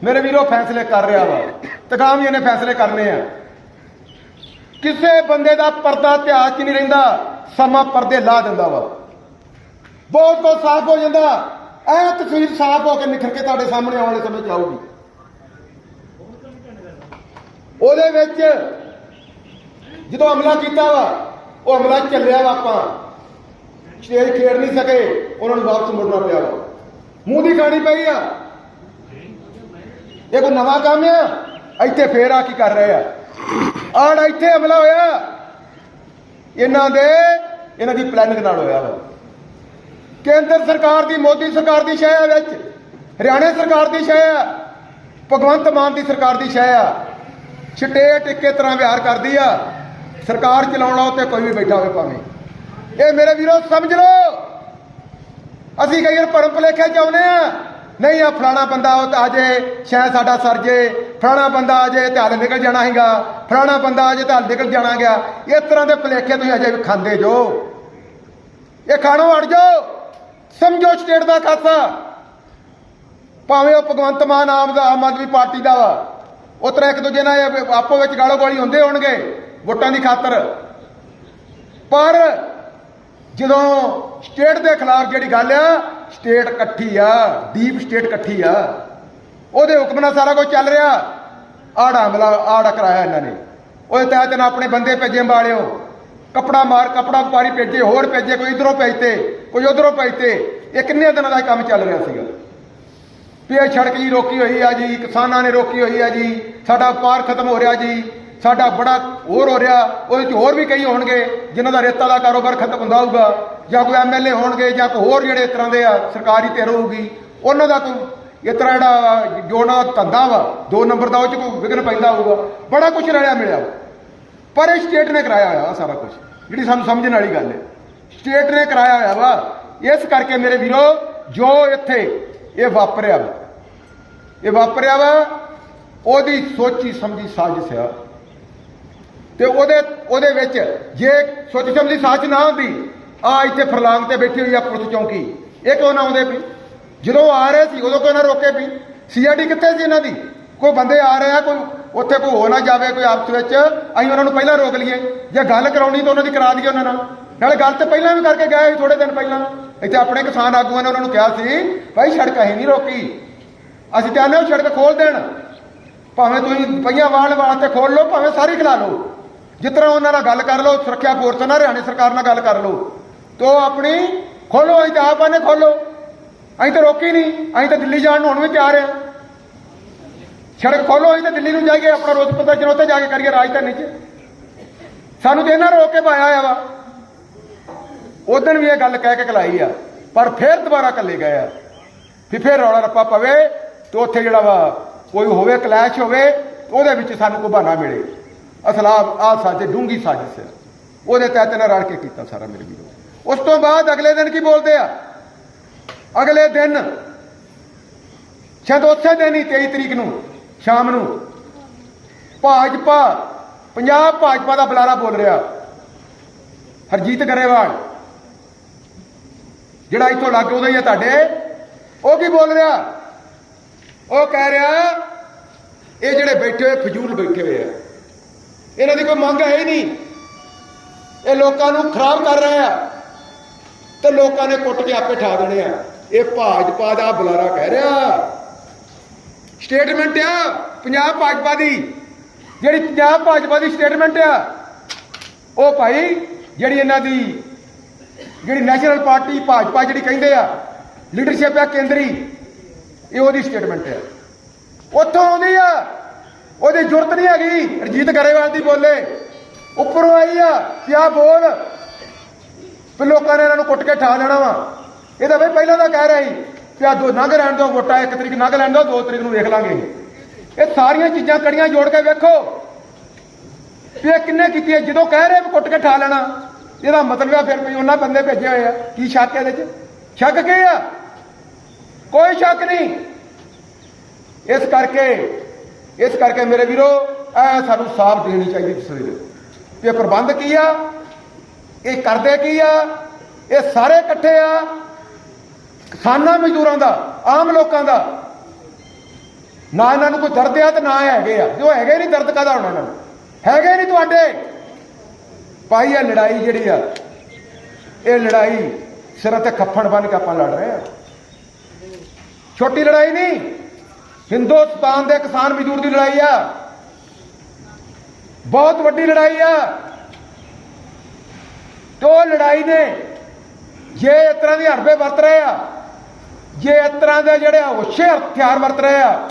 ਮੇਰੇ ਵੀਰੋ, ਫੈਸਲੇ ਕਰ ਰਿਹਾ ਵਾ। ਤਕਾਮ ਜੀ ਨੇ ਫੈਸਲੇ ਕਰਨੇ ਆ। ਕਿਸੇ ਬੰਦੇ ਦਾ ਪਰਦਾ ਇਤਿਹਾਸ 'ਚ ਨਹੀਂ ਰਹਿੰਦਾ, ਸਮਾਂ ਪਰਦੇ ਲਾ ਦਿੰਦਾ ਵਾ। ਬਹੁਤ ਕੁਝ ਸਾਫ਼ ਹੋ ਜਾਂਦਾ। ਇਹ ਤਸਵੀਰ ਸਾਫ਼ ਹੋ ਕੇ ਨਿਖਰ ਕੇ ਤੁਹਾਡੇ ਸਾਹਮਣੇ ਆਉਣ ਵਾਲੇ ਸਮੇਂ 'ਚ ਆਊਗੀ। ਉਹਦੇ ਵਿੱਚ ਜਦੋਂ ਹਮਲਾ ਕੀਤਾ ਵਾ, ਉਹ ਹਮਲਾ ਚੱਲਿਆ ਵਾ ਆਪਾਂ। ਸਟੇਜ ਖੇਡ ਨਹੀਂ ਸਕੇ, ਉਹਨਾਂ ਨੂੰ ਵਾਪਸ ਮੁੜਨਾ ਪਿਆ ਵਾ। ਮੂੰਹ ਦੀ ਖਾਣੀ ਪਈ ਆ। ਇਹ ਕੋਈ ਨਵਾਂ ਕੰਮ ਆ? ਇੱਥੇ ਫੇਰ ਆ ਕੀ ਕਰ ਰਹੇ ਆ? ਆੜ ਇੱਥੇ ਹਮਲਾ ਹੋਇਆ। ਇਹਨਾਂ ਦੇ, ਇਹਨਾਂ ਦੀ ਪਲੈਨਿੰਗ ਨਾਲ ਹੋਇਆ ਵਾ। ਕੇਂਦਰ ਸਰਕਾਰ ਦੀ, ਮੋਦੀ ਸਰਕਾਰ ਦੀ ਸ਼ੈ ਆ ਵਿੱਚ। ਹਰਿਆਣਾ ਸਰਕਾਰ ਦੀ ਸ਼ੈ ਆ। ਭਗਵੰਤ ਮਾਨ ਦੀ ਸਰਕਾਰ ਦੀ ਸ਼ੈ ਆ। ਛਟੇ ਟਿੱਕੇ ਤਰ੍ਹਾਂ ਵਿਹਾਰ ਕਰਦੀ ਆ। ਸਰਕਾਰ ਚਲਾਉਣ ਵਾਲਾ ਉੱਤੇ ਕੋਈ ਵੀ ਬੈਠਾ ਹੋਵੇ ਭਾਵੇਂ। ਇਹ ਮੇਰੇ ਵੀਰੋ, ਸਮਝ ਲਓ। ਅਸੀਂ ਕਈ ਵਾਰ ਭਰਮ ਭੁਲੇਖੇ ਚ ਆਉਂਦੇ ਆ। ਨਹੀਂ ਆ ਫਲਾਣਾ ਬੰਦਾ ਉਹ ਤਾਂ ਅਜੇ ਸ਼ਾਇਦ ਸਾਡਾ ਸਰ ਜੇ। ਫਲਾਣਾ ਬੰਦਾ ਅਜੇ ਤੇ ਹੱਲ ਨਿਕਲ ਜਾਣਾ ਹੈਗਾ ਫਲਾਣਾ ਬੰਦਾ ਅਜੇ ਤਾਂ ਹੱਲ ਨਿਕਲ ਜਾਣਾ ਗਿਆ। ਇਸ ਤਰ੍ਹਾਂ ਦੇ ਭੁਲੇਖੇ ਤੁਸੀਂ ਅਜੇ ਵੀ ਖਾਂਦੇ ਜੋ। ਇਹ ਖਾਣੋ ਅੜ ਜਾਓ। ਸਮਝੋ ਸਟੇਟ ਦਾ ਖਾਸਾ। ਭਾਵੇਂ ਉਹ ਭਗਵੰਤ ਮਾਨ ਆਪ ਦਾ ਆਮ ਆਦਮੀ ਪਾਰਟੀ ਦਾ ਵਾ। ਉਤਰਾ ਇੱਕ ਦੂਜੇ ਨਾਲ ਆਪੋ ਵਿੱਚ ਗਾਲੋ ਗੋਲੀ ਹੁੰਦੇ ਹੋਣਗੇ। ਵੋਟਾਂ ਦੀ ਖਾਤਰ। ਪਰ ਜਦੋਂ ਸਟੇਟ ਦੇ ਖਿਲਾਫ ਜਿਹੜੀ ਗੱਲ ਆ ਸਟੇਟ ਇਕੱਠੀ ਆ ਡੀਪ ਸਟੇਟ ਇਕੱਠੀ ਆ। ਉਹਦੇ ਹੁਕਮ ਨਾਲ ਸਾਰਾ ਕੁਝ ਚੱਲ ਰਿਹਾ। ਆੜਾ ਹਮਲਾ ਆੜਾ ਕਰਾਇਆ ਇਹਨਾਂ ਨੇ। ਉਹਦੇ ਤਹਿਤ ਇਹਨਾਂ ਆਪਣੇ ਬੰਦੇ ਭੇਜੇ ਵਾਲਿਓ ਕਪੜਾ ਮਾਰ, ਕਪੜਾ ਵਪਾਰੀ ਭੇਜੇ, ਹੋਰ ਭੇਜੇ, ਕੋਈ ਇਧਰੋਂ ਭੇਜਤੇ, ਕੋਈ ਉਧਰੋਂ ਭੇਜਤੇ। ਇਹ ਕਿੰਨੇ ਦਿਨਾਂ ਦਾ ਇਹ ਕੰਮ ਚੱਲ ਰਿਹਾ ਸੀਗਾ? ਵੀ ਇਹ ਸੜਕ ਜੀ ਰੋਕੀ ਹੋਈ ਆ ਜੀ, ਕਿਸਾਨਾਂ ਨੇ ਰੋਕੀ ਹੋਈ ਆ ਜੀ, ਸਾਡਾ ਵਪਾਰ ਖਤਮ ਹੋ ਰਿਹਾ ਜੀ। ਸਾਡਾ ਬੜਾ ਹੋਰ ਹੋ ਰਿਹਾ, ਉਹਦੇ ਚ ਹੋਰ ਵੀ ਕਈ ਹੋਣਗੇ, ਜਿਨ੍ਹਾਂ ਦਾ ਰੇਤਾ ਦਾ ਕਾਰੋਬਾਰ ਖਤਮ ਹੁੰਦਾ ਹੋਊਗਾ, ਜਾਂ ਕੋਈ ਐਮਐਲਏ ਹੋਣਗੇ, ਜਾਂ ਕੋਈ ਹੋਰ ਜਿਹੜੇ ਇਸ ਤਰ੍ਹਾਂ ਦੇ ਆ ਸਰਕਾਰੀ ਧਿਰ ਹੋਊਗੀ, ਉਹਨਾਂ ਦਾ ਕੋਈ ਇਸ ਤਰ੍ਹਾਂ ਜਿਹੜਾ ਜੋ ਧੰਦਾ ਵਾ, ਦੋ ਨੰਬਰ ਦਾ ਉਹ ਚ ਕੋਈ ਵਿਘਨ ਪੈਂਦਾ ਹੋਊਗਾ, ਬੜਾ ਕੁਝ ਰਲਿਆ ਮਿਲਿਆ ਵਾ। ਪਰ ਇਹ ਸਟੇਟ ਨੇ ਕਰਾਇਆ ਹੋਇਆ ਵਾ ਸਾਰਾ ਕੁਝ ਜਿਹੜੀ ਸਾਨੂੰ ਸਮਝਣ ਵਾਲੀ ਗੱਲ ਹੈ ਸਟੇਟ ਨੇ ਕਰਾਇਆ ਹੋਇਆ ਵਾ, ਇਸ ਕਰਕੇ ਮੇਰੇ ਵੀਰੋ, ਜੋ ਇੱਥੇ ਇਹ ਵਾਪਰਿਆ ਵਾ, ਇਹ ਵਾਪਰਿਆ ਵਾ, ਉਹਦੀ ਸੋਚੀ ਸਮਝੀ ਸਾਜ਼ਿਸ਼ ਆ ਤੇ ਉਹਦੇ ਉਹਦੇ ਵਿੱਚ ਜੇ ਸੋਚ ਸਮਝੀ ਸਾਜ਼ਿਸ਼ ਨਾ ਹੁੰਦੀ, ਆ ਇੱਥੇ ਫਰਲਾਂਗ ਤੇ ਬੈਠੀ ਹੋਈ ਆ ਪੁਲਿਸ ਚੌਂਕੀ। ਇਹ ਕਿਉਂ ਨਾ ਆਉਂਦੇ ਵੀ? ਜਦੋਂ ਆ ਰਹੇ ਸੀ, ਉਦੋਂ ਕਿਉਂ ਨਾ ਰੋਕੇ ਵੀ? ਸੀਆਈਡੀ ਕਿੱਥੇ ਸੀ ਇਹਨਾਂ ਦੀ? ਕੋਈ ਬੰਦੇ ਆ ਰਹੇ ਆ ਕੋਈ? ਉੱਥੇ ਕੋਈ ਹੋ ਨਾ ਜਾਵੇ ਕੋਈ ਆਪਸ ਵਿੱਚ, ਅਸੀਂ ਉਹਨਾਂ ਨੂੰ ਪਹਿਲਾਂ ਰੋਕ ਲਈਏ। ਜੇ ਗੱਲ ਕਰਾਉਣੀ ਤਾਂ ਉਹਨਾਂ ਦੀ ਕਰਾ ਦਈਏ ਉਹਨਾਂ ਨਾਲ। ਨਾਲੇ ਗੱਲ ਤੇ ਪਹਿਲਾਂ ਵੀ ਕਰਕੇ ਗਏ ਸੀ ਥੋੜੇ ਦਿਨ ਪਹਿਲਾਂ। ਇੱਥੇ ਆਪਣੇ ਕਿਸਾਨ ਆਗੂਆਂ ਨੇ ਉਹਨਾਂ ਨੂੰ ਕਿਹਾ ਸੀ, ਭਾਈ ਸੜਕ ਅਸੀਂ ਨਹੀਂ ਰੋਕੀ। ਅਸੀਂ ਚਾਹੁੰਦੇ ਹਾਂ ਸੜਕ ਖੋਲ ਦੇਣ। ਭਾਵੇਂ ਤੁਸੀਂ ਪਈਆਂ ਵਾਹਣ ਵਾਸਤੇ ਖੋਲ ਲਓ, ਭਾਵੇਂ ਸਾਰੀ ਖਿਲਾ ਲਓ। ਜਿਸ ਤਰ੍ਹਾਂ ਉਹਨਾਂ ਨਾਲ ਗੱਲ ਕਰ ਲਓ, ਸੁਰੱਖਿਆ ਫੋਰਸ ਨਾਲ, ਹਰਿਆਣਾ ਸਰਕਾਰ ਨਾਲ ਗੱਲ ਕਰ ਲਓ। ਤੋ ਆਪਣੀ ਖੋਲੋ, ਅਸੀਂ ਤਾਂ ਆਪ ਨੇ ਖੋਲੋ। ਅਸੀਂ ਤਾਂ ਰੋਕੀ ਨਹੀਂ, ਅਸੀਂ ਤਾਂ ਦਿੱਲੀ ਜਾਣ ਨੂੰ ਹੁਣ ਵੀ ਤਿਆਰ ਆ ਸੜਕ ਖੋਲੋ, ਅਸੀਂ ਤਾਂ ਦਿੱਲੀ ਨੂੰ ਜਾਈਏ, ਆਪਣਾ ਰੋਜ਼ ਪ੍ਰਦਰਸ਼ਨ ਉੱਥੇ ਜਾ ਕੇ ਕਰੀਏ ਰਾਜਧਾਨੀ 'ਚ। ਸਾਨੂੰ ਤੇ ਇਹਨਾਂ ਰੋਕ ਕੇ ਪਾਇਆ ਹੋਇਆ ਵਾ। ਉਦੋਂ ਵੀ ਇਹ ਗੱਲ ਕਹਿ ਕੇ ਕਲਾਈ ਆ, ਪਰ ਫੇਰ ਦੁਬਾਰਾ ਕੱਲੇ ਗਏ ਆ। ਵੀ ਫੇਰ ਰੌਲਾ ਰੱਪਾ ਪਵੇ, ਤੇ ਉੱਥੇ ਜਿਹੜਾ ਵਾ ਕੋਈ ਹੋਵੇ, ਕਲੈਸ਼ ਹੋਵੇ, ਉਹਦੇ ਵਿੱਚ ਸਾਨੂੰ ਕੋਈ ਬਹਾਨਾ ਮਿਲੇ। ਅਸਲਾ ਆ ਸਾਜੇ ਡੂੰਗੀ ਸਾਜ਼ਿਸ਼ ਹੈ। ਉਹਦੇ ਤਹਿਤ ਇਹਨਾਂ ਰਲ ਕੇ ਕੀਤਾ ਸਾਰਾ ਮੇਰੇ ਵੀਰੋ। ਉਸ ਤੋਂ ਬਾਅਦ ਅਗਲੇ ਦਿਨ ਕੀ ਬੋਲਦੇ ਆ? ਅਗਲੇ ਦਿਨ, ਸ਼ਾਇਦ ਉਸੇ ਦਿਨ ਹੀ 23 ਤਰੀਕ ਨੂੰ, ਸ਼ਾਮ ਨੂੰ, ਭਾਜਪਾ, ਪੰਜਾਬ ਭਾਜਪਾ ਦਾ ਬੁਲਾਰਾ ਬੋਲ ਰਿਹਾ। ਹਰਜੀਤ ਗਰੇਵਾਲ, ਜਿਹੜਾ ਇੱਥੋਂ ਲੱਗ ਉਹਦਾ ਹੀ ਹੈ ਤੁਹਾਡੇ। ਉਹ ਕੀ ਬੋਲ ਰਿਹਾ? ਉਹ ਕਹਿ ਰਿਹਾ, ਇਹ ਜਿਹੜੇ ਬੈਠੇ ਹੋਏ ਫਜ਼ੂਲ ਬੈਠੇ ਹੋਏ ਆ। ਇਹਨਾਂ ਦੀ ਕੋਈ ਮੰਗ ਹੈ ਹੀ ਨਹੀਂ। ਇਹ ਲੋਕਾਂ ਨੂੰ ਖਰਾਬ ਕਰ ਰਹੇ ਆ। ਤੇ ਲੋਕਾਂ ਨੇ ਕੁੱਟ ਕੇ ਆਪੇ ਠਾ ਦੇਣੇ ਆ। ਇਹ ਭਾਜਪਾ ਦਾ ਬੁਲਾਰਾ ਕਹਿ ਰਿਹਾ। ਸਟੇਟਮੈਂਟ ਆ ਪੰਜਾਬ ਭਾਜਪਾ ਦੀ। ਜਿਹੜੀ ਪੰਜਾਬ ਭਾਜਪਾ ਦੀ ਸਟੇਟਮੈਂਟ ਆ, ਉਹ ਭਾਈ ਜਿਹੜੀ ਇਹਨਾਂ ਦੀ, ਜਿਹੜੀ ਨੈਸ਼ਨਲ ਪਾਰਟੀ ਭਾਜਪਾ ਜਿਹੜੀ ਕਹਿੰਦੇ ਆ ਲੀਡਰਸ਼ਿਪ ਆ, ਕੇਂਦਰੀ, ਇਹ ਉਹਦੀ ਸਟੇਟਮੈਂਟ ਆ। ਉੱਥੋਂ ਆਉਂਦੀ ਆ। ਉਹਦੀ ਜ਼ਰੂਰਤ ਨਹੀਂ ਹੈਗੀ। ਰਜੀਤ ਗਰੇਵਾਲ ਦੀ ਬੋਲੇ। ਉੱਪਰੋਂ ਆਈ ਆ ਕਿਆ ਬੋਲ ਵੀ ਲੋਕਾਂ ਨੇ ਇਹਨਾਂ ਨੂੰ ਕੁੱਟ ਕੇ ਠਾ ਲੈਣਾ ਵਾ। ਇਹ ਤਾਂ ਬਈ ਪਹਿਲਾਂ ਤਾਂ ਕਹਿ ਰਿਹਾ ਸੀ ਕਿ ਆ ਦੋ ਨੰਗ ਰਹਿਣ ਦੋ ਵੋਟਾਂ, ਇੱਕ ਤਰੀਕ ਨੰਗ ਲੈਣ ਦੋ ਦੋ ਤਰੀਕ ਨੂੰ ਵੇਖ ਲਾਂਗੇ। ਇਹ ਸਾਰੀਆਂ ਚੀਜ਼ਾਂ ਕੜੀਆਂ ਜੋੜ ਕੇ ਵੇਖੋ ਵੀ ਇਹ ਕਿੰਨੇ ਕੀਤੀ ਹੈ ਜਦੋਂ ਕਹਿ ਰਹੇ ਵੀ ਕੁੱਟ ਕੇ ਠਾ ਲੈਣਾ, ਇਹਦਾ ਮਤਲਬ ਆ ਫਿਰ ਵੀ ਉਹਨਾਂ ਬੰਦੇ ਭੇਜੇ ਹੋਏ ਆ। ਕੀ ਸ਼ੱਕ ਹੈ ਇਹਦੇ ਚ? ਸ਼ੱਕ ਕੀ ਆ? ਕੋਈ ਸ਼ੱਕ ਨਹੀਂ। ਇਸ ਕਰਕੇ ਇਸ ਕਰਕੇ ਮੇਰੇ ਵੀਰੋ, ਇਹ ਸਾਨੂੰ ਸਾਫ਼ ਦੇਣੀ ਚਾਹੀਦੀ ਤਸਵੀਰ ਕਿ ਇਹ ਪ੍ਰਬੰਧ ਕੀ ਆ? ਇਹ ਕਰਦੇ ਕੀ ਆ? ਇਹ ਸਾਰੇ ਇਕੱਠੇ ਆ। ਕਿਸਾਨਾਂ, ਮਜ਼ਦੂਰਾਂ ਦਾ, ਆਮ ਲੋਕਾਂ ਦਾ। ਨਾ ਇਹਨਾਂ ਨੂੰ ਕੋਈ ਦਰਦ ਆ ਤੇ ਨਾ ਇਹ ਹੈਗੇ ਆ। ਜੋ ਹੈਗੇ ਨਹੀਂ, ਦਰਦ ਕਾਦਾ ਉਹਨਾਂ ਨੂੰ? ਹੈਗੇ ਨਹੀਂ ਤੁਹਾਡੇ? ਭਾਈ, ਇਹ ਲੜਾਈ ਜਿਹੜੀ ਆ, ਇਹ ਲੜਾਈ ਸਿਰਾਂ ਤੇ ਖੱਫਣ ਬਨ ਕੇ ਆਪਾਂ ਲੜ ਰਹੇ ਆ। ਛੋਟੀ ਲੜਾਈ ਨਹੀਂ। ਹਿੰਦੁਸਤਾਨ ਦੇ ਕਿਸਾਨ ਮਜ਼ਦੂਰ ਦੀ ਲੜਾਈ ਆ। ਬਹੁਤ ਵੱਡੀ ਲੜਾਈ ਆ। ਤੇ ਉਹ ਲੜਾਈ ਨੇ ਜੇ ਇਸ ਤਰ੍ਹਾਂ ਦੇ ਹਰਬੇ ਵਰਤ ਰਹੇ ਆ, ਜੇ ਇਸ ਤਰ੍ਹਾਂ ਦੇ ਜਿਹੜੇ ਹੋਸ਼ੇ ਹਥਿਆਰ ਵਰਤ ਰਹੇ ਆ,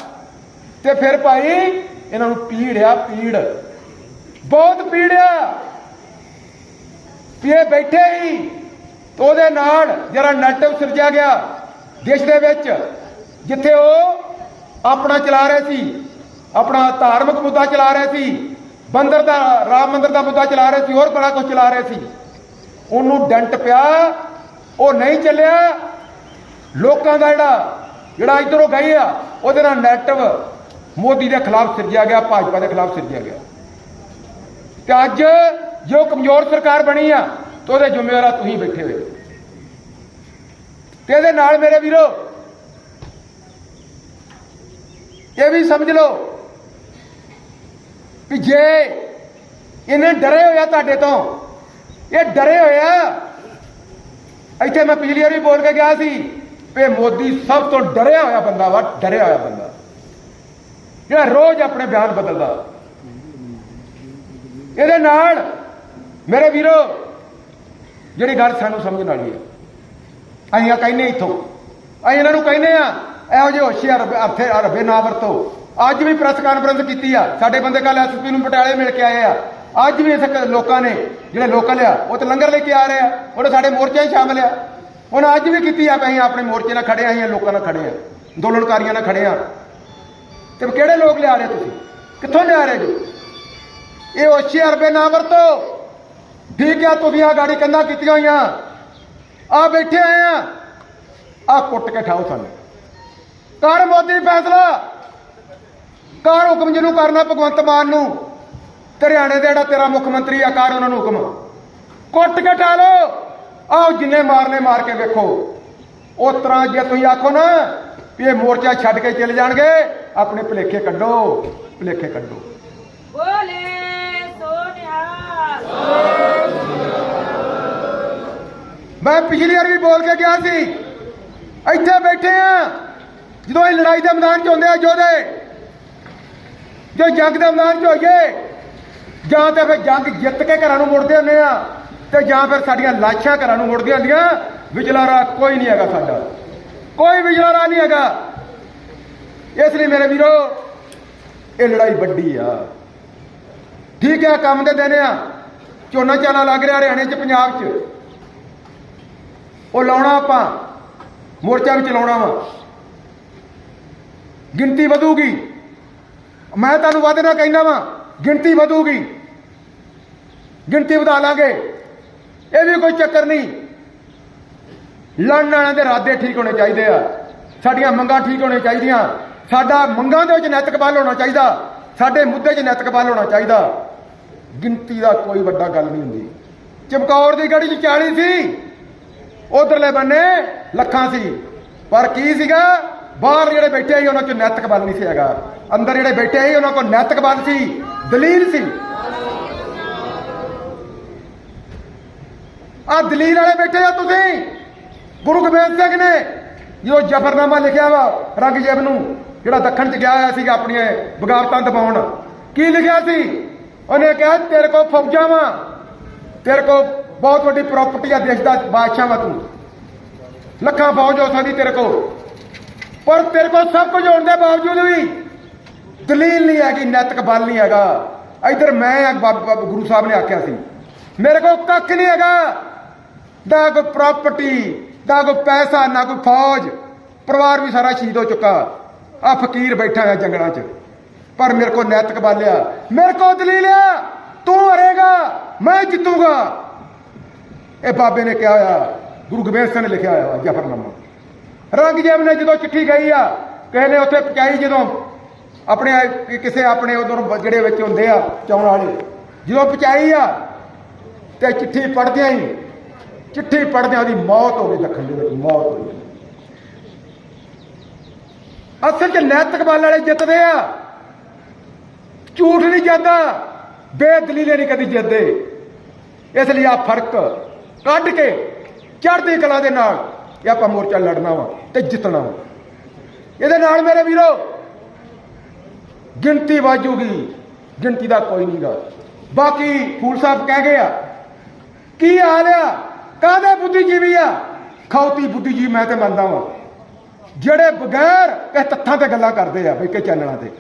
ਤੇ ਫਿਰ ਭਾਈ ਇਹਨਾਂ ਨੂੰ ਪੀੜ ਆ, ਪੀੜ। ਬਹੁਤ ਪੀੜ ਆ। ਵੀ ਇਹ ਬੈਠੇ ਹੀ ਉਹਦੇ ਨਾਲ ਜਿਹੜਾ ਨੈਟਿਵ ਸਿਰਜਿਆ ਗਿਆ ਦੇਸ਼ ਦੇ ਵਿੱਚ, ਜਿੱਥੇ ਉਹ ਆਪਣਾ ਚਲਾ ਰਹੇ ਸੀ, ਆਪਣਾ ਧਾਰਮਿਕ ਮੁੱਦਾ ਚਲਾ ਰਹੇ ਸੀ ਬੰਦਰ ਦਾ, ਰਾਮ ਮੰਦਰ ਦਾ ਮੁੱਦਾ ਚਲਾ ਰਹੇ ਸੀ, ਹੋਰ ਬੜਾ ਕੁਝ ਚਲਾ ਰਹੇ ਸੀ। ਉਹਨੂੰ ਡੰਟ ਪਿਆ, ਉਹ ਨਹੀਂ ਚੱਲਿਆ। ਲੋਕਾਂ ਦਾ ਜਿਹੜਾ ਜਿਹੜਾ ਇਧਰੋਂ ਗਏ ਆ, ਉਹਦੇ ਨਾਲ ਨੈਟਿਵ ਮੋਦੀ ਦੇ ਖਿਲਾਫ ਸਿਰਜਿਆ ਗਿਆ, ਭਾਜਪਾ ਦੇ ਖਿਲਾਫ ਸਿਰਜਿਆ ਗਿਆ। ਤੇ ਅੱਜ ਜੋ ਕਮਜ਼ੋਰ ਸਰਕਾਰ ਬਣੀ ਆ, ਤੇ ਉਹਦੇ ਜ਼ਿੰਮੇਵਾਰ ਤੁਸੀਂ ਬੈਠੇ ਹੋਏ। ਤੇ ਇਹਦੇ ਨਾਲ ਮੇਰੇ ਵੀਰੋ ਇਹ ਵੀ ਸਮਝ ਲਓ ਕਿ ਜੇ ਇਹਨੇ ਡਰੇ ਹੋਇਆ ਤੁਹਾਡੇ ਤੋਂ, ਇਹ ਡਰੇ ਹੋਇਆ ਇੱਥੇ ਮੈਂ ਪਿਛਲੀ ਵਾਰੀ ਬੋਲ ਕੇ ਗਿਆ ਸੀ ਵੀ ਮੋਦੀ ਸਭ ਤੋਂ ਡਰਿਆ ਹੋਇਆ ਬੰਦਾ ਵਾ, ਡਰਿਆ ਹੋਇਆ ਬੰਦਾ। ਜਿਹੜਾ ਰੋਜ਼ ਆਪਣੇ ਬਿਆਨ ਬਦਲਦਾ। ਇਹਦੇ ਨਾਲ ਮੇਰੇ ਵੀਰੋ, ਜਿਹੜੀ ਗੱਲ ਸਾਨੂੰ ਸਮਝਣ ਵਾਲੀ ਹੈ, ਅਸੀਂ ਆ ਕਹਿੰਦੇ ਇੱਥੋਂ। ਅਸੀਂ ਇਹਨਾਂ ਨੂੰ ਕਹਿੰਦੇ ਆ ਇਹੋ ਜਿਹੇ ਹੋਸ਼ਿਆਰ ਅਰਥੇ ਅਰਬੇ ਨਾ ਵਰਤੋ। ਅੱਜ ਵੀ ਪ੍ਰੈਸ ਕਾਨਫਰੰਸ ਕੀਤੀ ਆ। ਸਾਡੇ ਬੰਦੇ ਕੱਲ ਐਸਪੀ ਨੂੰ ਪਟਿਆਲੇ ਮਿਲ ਕੇ ਆਏ ਆ। ਅੱਜ ਵੀ ਇਸ ਲੋਕਾਂ ਨੇ ਜਿਹੜੇ ਲੋਕਲ ਆ, ਉਹ ਤੇ ਲੰਗਰ ਲੈ ਕੇ ਆ ਰਹੇ ਆ। ਉਹਨੇ ਸਾਡੇ ਮੋਰਚੇ 'ਚ ਸ਼ਾਮਲ ਆ। ਹੁਣ ਅੱਜ ਵੀ ਕੀਤੀ ਆ ਅਸੀਂ ਆਪਣੇ ਮੋਰਚੇ ਨਾਲ ਖੜੇ ਆ, ਅਸੀਂ ਲੋਕਾਂ ਨਾਲ ਖੜੇ ਆ। ਅੰਦੋਲਨਕਾਰੀਆਂ ਨਾਲ ਖੜੇ ਆ। ਤੇ ਕਿਹੜੇ ਲੋਕ ਲਿਆ ਰਹੇ ਤੁਸੀਂ? ਕਿੱਥੋਂ ਲਿਆ ਰਹੇ ਜੀ? ਇਹ ਹੋਸ਼ੇ ਅਰਬੇ ਨਾ ਵਰਤੋ। ਠੀਕ ਆ, ਤੁਸੀਂ ਆ ਗਾੜੀ ਕੰਧਾਂ ਕੀਤੀਆਂ ਹੋਈਆਂ। ਆ ਬੈਠੇ ਆਏ ਆ। ਆ ਕੁੱਟ ਕੇ ਠਾਓ ਸਾਨੂੰ। ਕਰ ਮੋਦੀ ਫੈਸਲਾ। ਕਰ ਹੁਕਮ ਜਿਹਨੂੰ ਕਰਨਾ ਭਗਵੰਤ ਮਾਨ ਨੂੰ। ਹਰਿਆਣੇ ਦੇ ਜਿਹੜਾ ਤੇਰਾ ਮੁੱਖ ਮੰਤਰੀ ਆ ਕਰ ਉਹਨਾਂ ਨੂੰ ਹੁਕਮ। ਕੁੱਟ ਕੇ ਠਾ ਲਓ ਆਓ ਜਿੰਨੇ ਮਾਰਨੇ ਮਾਰ ਕੇ ਵੇਖੋ। ਉਸ ਤਰ੍ਹਾਂ ਜੇ ਤੁਸੀਂ ਆਖੋ ਨਾ ਵੀ ਇਹ ਮੋਰਚਾ ਛੱਡ ਕੇ ਚਲੇ ਜਾਣਗੇ ਆਪਣੇ ਭੁਲੇਖੇ ਕੱਢੋ ਭੁਲੇਖੇ ਕੱਢੋ। ਬੋਲੇ ਮੈਂ ਪਿਛਲੀ ਵਾਰ ਵੀ ਬੋਲ ਕੇ ਗਿਆ ਸੀ। ਇੱਥੇ ਬੈਠੇ ਆ। ਜਦੋਂ ਇਹ ਲੜਾਈ ਦੇ ਮੈਦਾਨ 'ਚ ਹੁੰਦੇ ਆ ਯੋਧੇ ਜੋ ਜੰਗ ਦੇ ਮੈਦਾਨ 'ਚ ਹੋਈਏ, ਜਾਂ ਤੇ ਫਿਰ ਜੰਗ ਜਿੱਤ ਕੇ ਘਰਾਂ ਨੂੰ ਮੁੜਦੇ ਹੁੰਦੇ ਆ, ਤੇ ਜਾਂ ਫਿਰ ਸਾਡੀਆਂ ਲਾਸ਼ਾਂ ਘਰਾਂ ਨੂੰ ਮੁੜਦੀਆਂ ਹੁੰਦੀਆਂ, ਵਿਚਲਾਰਾ ਕੋਈ ਨਹੀਂ ਹੈਗਾ ਸਾਡਾ। ਕੋਈ ਵਿਚਲਾਰਾ ਨਹੀਂ ਹੈਗਾ। ਇਸ ਲਈ ਮੇਰੇ ਵੀਰੋ, ਇਹ ਲੜਾਈ ਵੱਡੀ ਆ। ਠੀਕ ਹੈ ਕੰਮ ਦੇ ਦਿਨ ਆ। ਝੋਨਾ ਚਾਲਾ ਲੱਗ ਰਿਹਾ ਹਰਿਆਣੇ 'ਚ, ਪੰਜਾਬ 'ਚ। ਉਹ ਲਾਉਣਾ ਆਪਾਂ, ਮੋਰਚਾ ਵੀ ਚਲਾਉਣਾ ਵਾ। ਗਿਣਤੀ ਵਧੂਗੀ। ਮੈਂ ਤੁਹਾਨੂੰ ਵਾਅਦੇ ਨਾਲ ਕਹਿਣਾ ਵਾ, ਗਿਣਤੀ ਵਧੂਗੀ। ਗਿਣਤੀ ਵਧਾ ਲਾਂਗੇ। ਇਹ ਵੀ ਕੋਈ ਚੱਕਰ ਨਹੀਂ। ਲੜਨ ਵਾਲਿਆਂ ਦੇ ਇਰਾਦੇ ਠੀਕ ਹੋਣੇ ਚਾਹੀਦੇ ਆ। ਸਾਡੀਆਂ ਮੰਗਾਂ ਠੀਕ ਹੋਣੀਆਂ ਚਾਹੀਦੀਆਂ। ਸਾਡਾ ਮੰਗਾਂ ਦੇ ਵਿੱਚ ਨੈਤਿਕ ਬਲ ਹੋਣਾ ਚਾਹੀਦਾ। ਸਾਡੇ ਮੁੱਦੇ 'ਚ ਨੈਤਿਕ ਬਲ ਹੋਣਾ ਚਾਹੀਦਾ। ਗਿਣਤੀ ਦਾ ਕੋਈ ਵੱਡਾ ਗੱਲ ਨਹੀਂ ਹੁੰਦੀ। ਚਮਕੌਰ ਦੀ ਗੜੀ 'ਚ 40 ਸੀ। ਉਧਰਲੇ ਬੰਨੇ ਲੱਖਾਂ ਸੀ। ਪਰ ਕੀ ਸੀਗਾ? ਬਾਹਰ ਜਿਹੜੇ ਬੈਠੇ ਸੀ, ਉਹਨਾਂ 'ਚ ਨੈਤਿਕ ਬਲ ਨਹੀਂ ਸੀ ਹੈਗਾ। ਅੰਦਰ ਜਿਹੜੇ ਬੈਠੇ ਸੀ, ਉਹਨਾਂ ਕੋਲ ਨੈਤਿਕ ਬਲ ਸੀ, ਦਲੀਲ ਸੀ। ਆ ਦਲੀਲ ਵਾਲੇ ਬੈਠੇ ਆ ਤੁਸੀਂ। ਗੁਰੂ ਗੋਬਿੰਦ ਸਿੰਘ ਨੇ ਜੋ ਜਫਰਨਾਮਾ ਲਿਖਿਆ ਵਾ, ਰੰਗਜੇਬ ਨੂੰ, ਜਿਹੜਾ ਦੱਖਣ ਚ ਗਿਆ ਹੋਇਆ ਸੀਗਾ ਆਪਣੀਆਂ ਬਗਾਵਤਾਂ ਦਬਾਉਣ। ਕੀ ਲਿਖਿਆ ਸੀ? ਉਹਨੇ ਕਿਹਾ, ਤੇਰੇ ਕੋਲ ਫੌਜਾਂ ਵਾ। ਤੇਰੇ ਕੋਲ ਬਹੁਤ ਵੱਡੀ ਪ੍ਰਾਪਰਟੀ ਆ ਦੇਸ਼ ਦਾ, ਬਾਦਸ਼ਾਹ ਵਾ ਤੂੰ ਲੱਖਾਂ ਫੌਜ ਹੋ ਸਕਦੀ ਤੇਰੇ ਕੋਲ। ਪਰ ਤੇਰੇ ਕੋਲ ਸਭ ਕੁਝ ਹੋਣ ਦੇ ਬਾਵਜੂਦ ਵੀ ਦਲੀਲ ਨਹੀਂ ਹੈਗੀ, ਨੈਤਿਕ ਬਲ ਨਹੀਂ ਹੈਗਾ। ਇਧਰ ਮੈਂ ਬਾਬਾ ਗੁਰੂ ਸਾਹਿਬ ਨੇ ਆਖਿਆ ਸੀ। ਮੇਰੇ ਕੋਲ ਕੱਖ ਨਹੀਂ ਹੈਗਾ। ਨਾ ਕੋਈ ਪ੍ਰਾਪਰਟੀ ਨਾ ਕੋਈ ਪੈਸਾ, ਨਾ ਕੋਈ ਫੌਜ। ਪਰਿਵਾਰ ਵੀ ਸਾਰਾ ਸ਼ਹੀਦ ਹੋ ਚੁੱਕਾ। ਆ ਫਕੀਰ ਬੈਠਾ ਆ ਜੰਗਲਾਂ 'ਚ। ਪਰ ਮੇਰੇ ਕੋਲ ਨੈਤਿਕ ਬਲ ਆ। ਮੇਰੇ ਕੋਲ ਦਲੀਲ ਆ। ਤੂੰ ਹਰੇਗਾ, ਮੈਂ ਜਿੱਤੂਗਾ। ਇਹ ਬਾਬੇ ਨੇ ਕਿਹਾ ਹੋਇਆ, ਗੁਰੂ ਗੋਬਿੰਦ ਸਿੰਘ ਨੇ ਲਿਖਿਆ ਹੋਇਆ, ਜਫਰਨਾਮਾ। ਰੰਗਜੇਬ ਨੇ ਜਦੋਂ ਚਿੱਠੀ ਗਈ ਆ, ਕਿਸੇ ਨੇ ਉੱਥੇ ਪਹੁੰਚਾਈ ਜਦੋਂ ਆਪਣੇ ਕਿਸੇ ਆਪਣੇ ਉਧਰ ਜਿਹੜੇ ਵਿੱਚ ਹੁੰਦੇ ਆ ਚਾਉਣ ਵਾਲੇ। ਜਦੋਂ ਪਹੁੰਚਾਈ ਆ, ਤੇ ਚਿੱਠੀ ਪੜਦਿਆਂ ਹੀ, ਚਿੱਠੀ ਪੜਦਿਆਂ ਉਹਦੀ ਮੌਤ ਹੋ ਗਈ ਦੱਖਣ ਦੇ ਵਿੱਚ, ਮੌਤ ਹੋ ਗਈ। ਅਸਲ 'ਚ ਨੈਤਿਕ ਬਲ ਵਾਲੇ ਜਿੱਤਦੇ ਆ। ਝੂਠ ਨਹੀਂ ਜਾਂਦਾ ਬੇਦਲੀਲੇ ਨਹੀਂ ਕਦੀ ਜਿੱਤਦੇ। ਇਸ ਲਈ ਆ ਫ਼ਰਕ ਕੱਢ ਕੇ ਚੜ੍ਹਦੀ ਕਲਾ ਦੇ ਨਾਲ ਇਹ ਆਪਾਂ ਮੋਰਚਾ ਲੜਨਾ ਵਾ ਤੇ ਜਿੱਤਣਾ ਵਾ। ਇਹਦੇ ਨਾਲ ਮੇਰੇ ਵੀਰੋ ਗਿਣਤੀ ਵਾਜੂਗੀ ਗਿਣਤੀ ਦਾ ਕੋਈ ਨਹੀਂਗਾ ਬਾਕੀ ਫੂਲ ਸਾਹਿਬ ਕਹਿ ਗਏ ਆ ਕੀ ਹਾਲ ਆ? ਕਾਹਦੇ ਬੁੱਧੀਜੀਵੀ ਆ? ਖੌਤੀ ਬੁੱਧੀਜੀਵੀ ਮੈਂ ਤੇ ਮੰਨਦਾ ਵਾਂ। ਜਿਹੜੇ ਬਗੈਰ ਇਹ ਤੱਥਾਂ ਤੇ ਗੱਲਾਂ ਕਰਦੇ ਆ ਬਈ ਚੈਨਲਾਂ ਤੇ।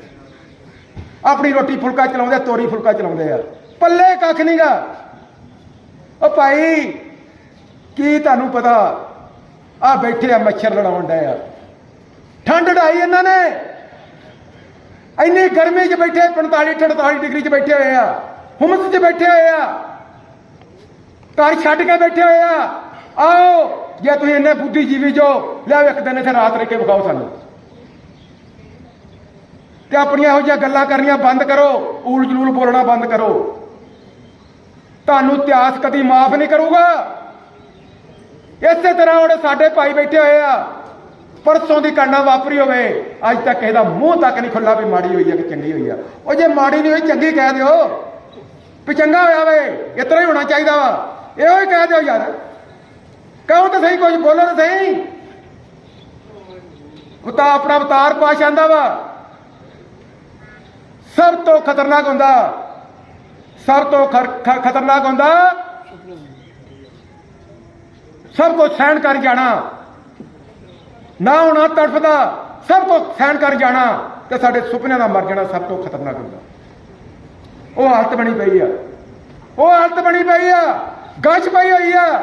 ਆਪਣੀ ਰੋਟੀ ਫੁਲਕਾ ਚਲਾਉਂਦੇ ਆ, ਤੋਰੀ ਫੁਲਕਾ ਚਲਾਉਂਦੇ ਆ। ਪੱਲੇ ਕੱਖ ਨਹੀਂਗਾ ਉਹ ਭਾਈ ਕੀ ਤੁਹਾਨੂੰ ਪਤਾ ਆ ਬੈਠੇ ਆ ਮੱਛਰ ਲੜਾਉਣ ਡਏ ਆ। ਠੰਡ ਢਾਈ ਇਹਨਾਂ ਨੇ। ਇੰਨੀ ਗਰਮੀ 'ਚ ਬੈਠੇ 45 48 ਡਿਗਰੀ 'ਚ ਬੈਠੇ ਹੋਏ ਆ। ਹੁਮਸ 'ਚ ਬੈਠੇ ਹੋਏ ਆ। ਘਰ ਛੱਡ ਕੇ ਬੈਠੇ ਹੋਏ ਆ। ਆਓ, ਜੇ ਤੁਸੀਂ ਇੰਨੇ ਬੁੱਧੀਜੀਵੀ ਜੋ ਲਿਆਓ ਇੱਕ ਦਿਨ ਇੱਥੇ ਰਾਤ ਰਹਿ ਕੇ ਵਿਖਾਓ ਸਾਨੂੰ। ਤੇ ਆਪਣੀਆਂ ਇਹੋ ਜਿਹੀਆਂ ਗੱਲਾਂ ਕਰਨੀਆਂ ਬੰਦ ਕਰੋ ਊਲ ਜਲੂਲ ਬੋਲਣਾ ਬੰਦ ਕਰੋ। ਤੁਹਾਨੂੰ ਇਤਿਹਾਸ ਕਦੀ ਮਾਫ ਨਹੀਂ ਕਰੂਗਾ। ਇਸੇ ਤਰ੍ਹਾਂ ਉਹਦੇ ਸਾਡੇ ਭਾਈ ਬੈਠੇ ਹੋਏ ਆ। ਪਰਸੋਂ ਦੀ ਕਰਨਾ ਵਾਪਰੀ ਹੋਵੇ, ਅੱਜ ਤੱਕ ਇਹਦਾ ਮੂੰਹ ਤੱਕ ਨਹੀਂ ਖੁੱਲਾ ਵੀ ਮਾੜੀ ਹੋਈ ਆ ਕਿ ਚੰਗੀ ਹੋਈ ਆ। ਉਹ ਜੇ ਮਾੜੀ ਨਹੀਂ ਹੋਈ, ਚੰਗੀ ਕਹਿ ਦਿਓ। ਵੀ ਚੰਗਾ ਹੋਇਆ ਵੇ, ਇਸ ਤਰ੍ਹਾਂ ਹੀ ਹੋਣਾ ਚਾਹੀਦਾ ਵਾ। ਇਹੋ ਹੀ ਕਹਿ ਦਿਓ ਯਾਰ। ਕਹੋ ਤਾਂ ਸਹੀ, ਕੁਝ ਬੋਲੋ ਤਾਂ ਸਹੀ। ਉਹ ਤਾਂ ਆਪਣਾ ਅਵਤਾਰ ਪਾਸ਼ ਆਂਦਾ ਵਾ। ਸਭ ਤੋਂ ਖਤਰਨਾਕ ਹੁੰਦਾ। ਸਭ ਤੋਂ ਖਤਰਨਾਕ ਹੁੰਦਾ ਸਭ ਕੁਝ ਸਹਿਣ ਕਰ ਜਾਣਾ। ਨਾ ਹੋਣਾ ਤੜਫਦਾ, ਸਭ ਕੁਝ ਸਹਿਣ ਕਰ ਜਾਣਾ ਤੇ ਸਾਡੇ ਸੁਪਨਿਆਂ ਦਾ ਮਰ ਜਾਣਾ ਸਭ ਤੋਂ ਖਤਰਨਾਕ ਹੁੰਦਾ। ਉਹ ਹਾਲਤ ਬਣੀ ਪਈ ਆ। ਉਹ ਹਾਲਤ ਬਣੀ ਪਈ ਆ। ਗਸ਼ ਪਈ ਹੋਈ ਆ।